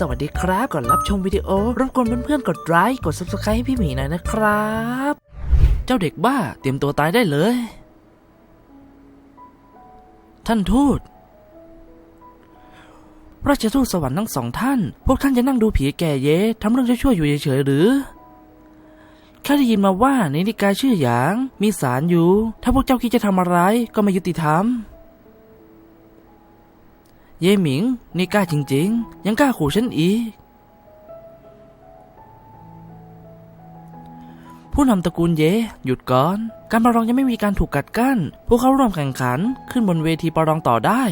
สวัสดีครับก่อนรับชมวิดีโอรบกวนเพื่อนๆกดไลค์กด subscribe ให้พี่หมีหน่อยนะครับ เจ้าเด็กบ้าเตรียมตัวตายได้เลย ท่านทูตราชทูตสวรรค์ทั้งสองท่าน พวกท่านจะนั่งดูผีแก่เย้ทำเรื่องชั่วๆอยู่เฉยๆหรือข้าได้ยินมาว่าในนิกายชื่อหยาง มีสารอยู่ ถ้าพวกเจ้าคิดจะทำอะไรก็ไม่ยุติธรรม เย่หมิง นี่กล้าจริง ๆ ยังกล้าขู่ฉันอีก ผู้นำตระกูลเย่หยุดก่อน การประลองยังไม่มีการถูกกัดกั้น พวกเขาร่วมแข่งขันขึ้นบนเวทีประลองต่อได้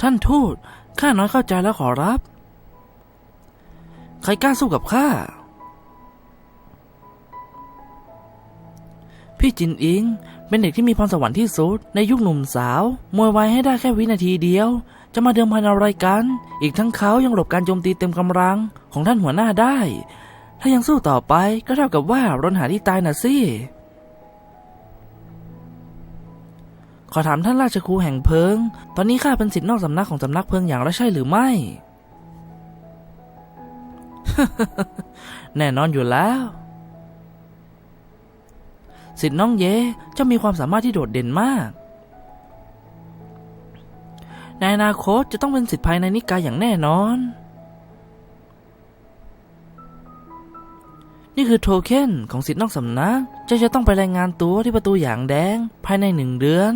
ท่านทูตข้าน้อยเข้าใจแล้วขอรับ ใครกล้าสู้กับข้า พี่จินอิง เป็นเด็กที่มีพรสวรรค์ที่สุด ในยุคหนุ่มสาว มวยไวให้ได้แค่วินาทีเดียว จะมาเดิมพันอะไรกัน อีกทั้งเขายังหลบการโจมตีเต็มกำลังของท่านหัวหน้าได้ ถ้ายังสู้ต่อไปก็เท่ากับว่ารนหาที่ตายน่ะสิขอถามท่านราชครูแห่งเพิง ตอนนี้ข้าเป็นศิษย์นอกสำนักของสำนักเพิงอย่างแล้วใช่หรือไม่ แน่นอนอยู่แล้ว สิทธิ์น้องเย่เจ้ามีความสามารถที่โดดเด่นมาก ในอนาคตจะต้องเป็นสิทธิภายในนิกายอย่างแน่นอน นี่คือโทเค็นของสิทธิ์นอกสำนักเจ้าจะต้องไปรายงานตัวที่ประตูอย่างแดงภายในหนึ่งเดือน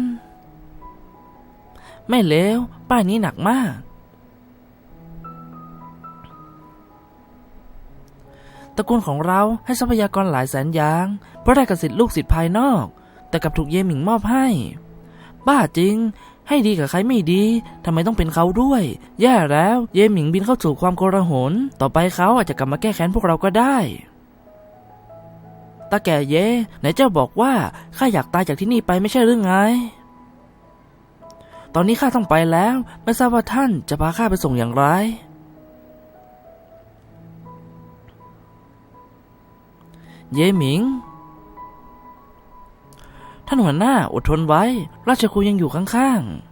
ไม่เลวป้ายนี้หนักมากตระกูลของเราให้ทรัพยากรหลายแสนอย่าง เพราะได้กสิทธิ์ลูกศิษย์ภายนอก แต่กลับถูกเยหมิงมอบให้ บ้าจริง ให้ดีกับใครไม่ดีทำไมต้องเป็นเขาด้วย แย่แล้วเยหมิงบินเข้าสู่ความโกลาหลต่อไปเขาอาจจะกลับมาแก้แค้นพวกเราก็ได้ตาแก่เย่ไหนเจ้าบอกว่าข้าอยากตายจากที่นี่ไปไม่ใช่หรือไง ตอนนี้ข้าต้องไปแล้ว ไม่ทราบว่าท่านจะพาข้าไปส่งอย่างไร เย่หมิง ท่านหัวหน้าอดทนไว้ ราชครูยังอยู่ข้างๆ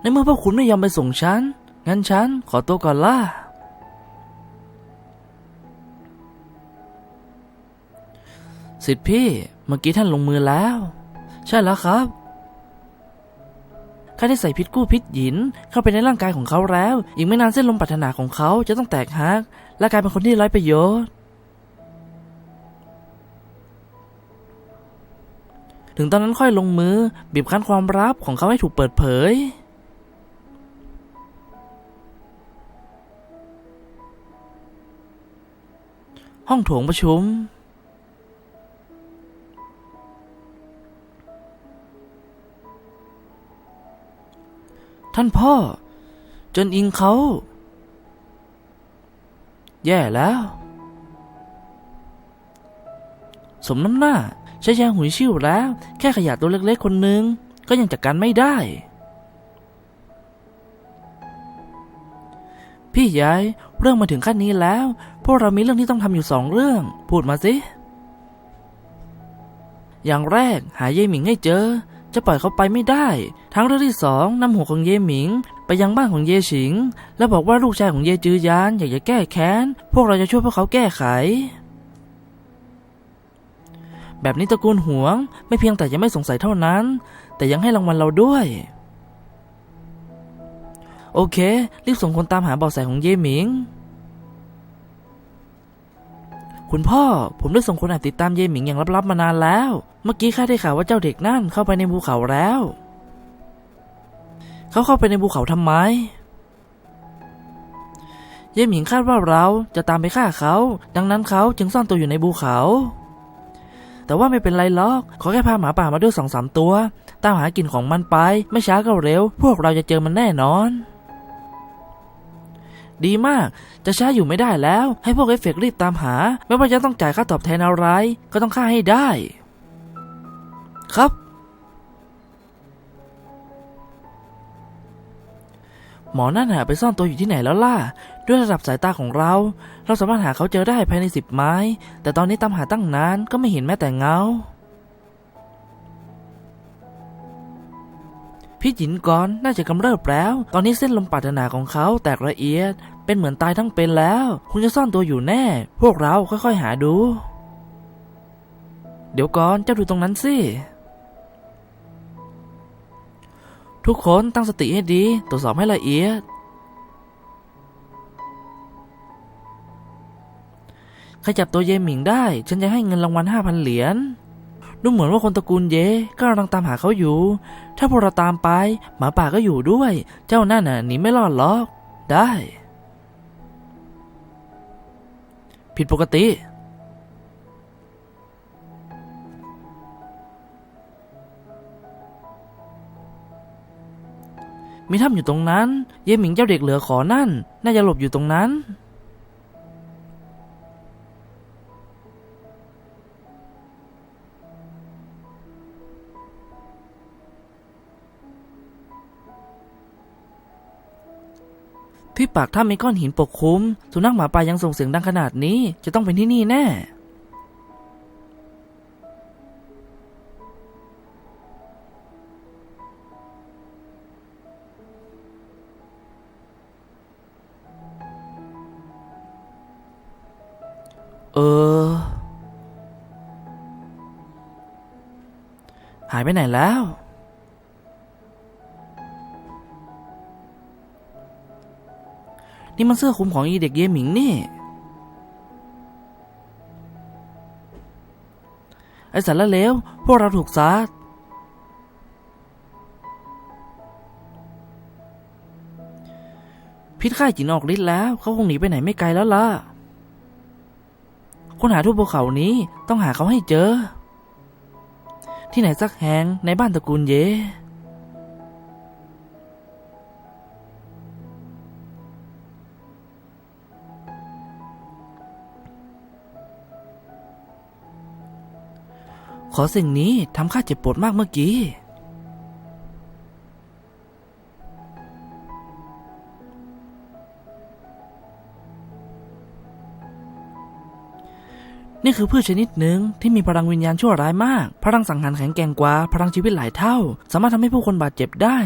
ในเมื่อพวกคุณไม่ยอมไปส่งฉัน งั้นฉันขอตัวก่อนล่ะ สิทธิพี่ เมื่อกี้ท่านลงมือแล้ว ใช่แล้วครับ ข้าได้ใส่พิษกู้พิษหยิน เข้าไปในร่างกายของเขาแล้ว อีกไม่นานเส้นลมปรารถนาของเขาจะต้องแตกหักและกลายเป็นคนที่ไร้ประโยชน์ ถึงตอนนั้นค่อยลงมือ บีบคั้นความลับของเขาให้ถูกเปิดเผยห้องโถงประชุม ท่านพ่อ จนอิงเขา แย่แล้ว สมน้ำหน้าใช้ยางหุยชิ่วแล้ว แค่ขยะตัวเล็กๆคนหนึ่งก็ยังจัดการไม่ได้ พี่ยายเรื่องมาถึงขั้นนี้แล้ว พวกเรามีเรื่องที่ต้องทำอยู่สองเรื่อง พูดมาสิอย่างแรกหาเย่หมิงให้เจอ จะปล่อยเขาไปไม่ได้ ทั้งเรื่องที่สองนำหัวของเย่หมิง ไปยังบ้านของเย่ฉิง แล้วบอกว่าลูกชายของเย่จือยานอยากจะแก้แค้น พวกเราจะช่วยพวกเขาแก้ไข แบบนี้ตระกูลหวง ไม่เพียงแต่จะไม่สงสัยเท่านั้น แต่ยังให้รางวัลเราด้วย โอเค รีบส่งคนตามหาเบาะแสของเย่หมิง คุณพ่อ ผมได้ส่งคนแอบติดตามเย่หมิงอย่างลับๆมานานแล้ว เมื่อกี้ข้าได้ข่าวว่าเจ้าเด็กนั่นเข้าไปในภูเขาแล้ว เขาเข้าไปในภูเขาทำไม เย่หมิงคาดว่าเราจะตามไปฆ่าเขา ดังนั้นเขาจึงซ่อนตัวอยู่ในภูเขา แต่ว่าไม่เป็นไรหรอก ขอแค่พาหมาป่ามาด้วยสองสามตัว ตามหากลิ่นของมันไป ไม่ช้าก็เร็ว พวกเราจะเจอมันแน่นอน ดีมาก จะช้าอยู่ไม่ได้แล้ว ให้พวกเอฟเฟกต์รีบตามหา ไม่ว่าจะต้องจ่ายค่าตอบแทนอะไร ก็ต้องฆ่าให้ได้ ครับ หมอนั่นหาไปซ่อนตัวอยู่ที่ไหนแล้วล่ะ ด้วยระดับสายตาของเรา เราสามารถหาเขาเจอได้ภายในสิบไม้ แต่ตอนนี้ตามหาตั้งนานก็ไม่เห็นแม้แต่เงา พี่หยินกรน่าจะกำเริบแล้ว ตอนนี้เส้นลมปรารถนาของเขาแตกละเอียด เป็นเหมือนตายทั้งเป็นแล้ว คงจะซ่อนตัวอยู่แน่ พวกเราค่อยๆหาดู เดี๋ยวก่อนเจ้าดูตรงนั้นสิทุกคนตั้งสติให้ดี ตรวจสอบให้ละเอียดใครจับตัวเยหมิงได้ ฉันจะให้เงินรางวัลห้าพันเหรียญ ดูเหมือนว่าคนตระกูลเยก็กำลังตามหาเขาอยู่ ถ้าพวกเราตามไป หมาป่าก็อยู่ด้วย เจ้านั่นน่ะหนีไม่รอดหรอก ได้ ผิดปกติ มีถ้ำอยู่ตรงนั้น เย่หมิงเจ้าเด็กเหลือขอนั่น น่าจะหลบอยู่ตรงนั้น ที่ปากถ้ำมีก้อนหินปกคลุม สุนัขหมาป่ายังส่งเสียงดังขนาดนี้ จะต้องเป็นที่นี่แน่ เออ หายไปไหนแล้ว นี่มันเสื้อคลุมของอีเด็กเยหมิงนี่ ไอสารละเลวพวกเราถูกซัดพิษค่ายจินออกฤทธิ์แล้ว เขาคงหนีไปไหนไม่ไกลแล้วล่ะค้นหาทั่วภูเขานี้ต้องหาเขาให้เจอ ที่ไหนสักแห่งในบ้านตระกูลเย ขอสิ่งนี้ทำข้าเจ็บปวดมากเมื่อกี้ นี่คือพืชชนิดหนึ่งที่มีพลังวิญญาณชั่วร้ายมาก พลังสังหารแข็งแกร่งกว่า พลังชีวิตหลายเท่า สามารถทำให้ผู้คนบาดเจ็บได้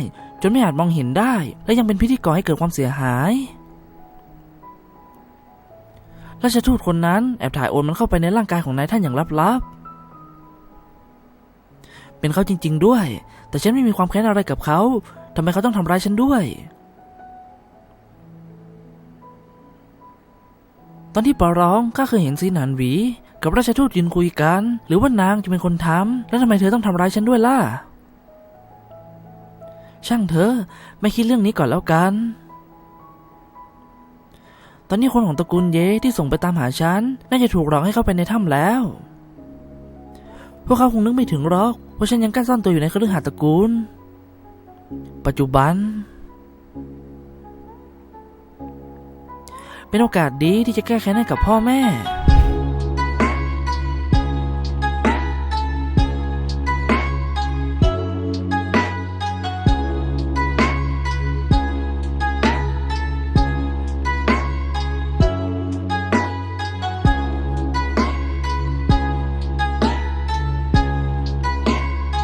จนไม่อาจมองเห็นได้ และยังเป็นพิธีก่อให้เกิดความเสียหายราชทูตคนนั้นแอบถ่ายโอนมันเข้าไปในร่างกายของนายท่านอย่างลับๆ เป็นเขาจริง ๆ ด้วย แต่ฉันไม่มีความแค้นอะไรกับเขาทำไมเขาต้องทำร้ายฉันด้วย ตอนที่ปอร้องข้าเคยเห็นซีหนานหวี กับราชทูตยืนคุยกัน หรือว่านางจะเป็นคนทำแล้วทำไมเธอต้องทำร้ายฉันด้วยล่ะ ช่างเธอไม่คิดเรื่องนี้ก่อนแล้วกันตอนนี้คนของตระกูลเยที่ส่งไปตามหาฉัน น่าจะถูกหลอกให้เข้าไปในถ้ำแล้ว พวกเขาคงนึกไม่ถึงหรอก ว่าฉันยังกั้นซ่อนตัวอยู่ในคฤหาสน์ตระกูล ปัจจุบัน เป็นโอกาสดีที่จะแก้แค้นให้กับพ่อแม่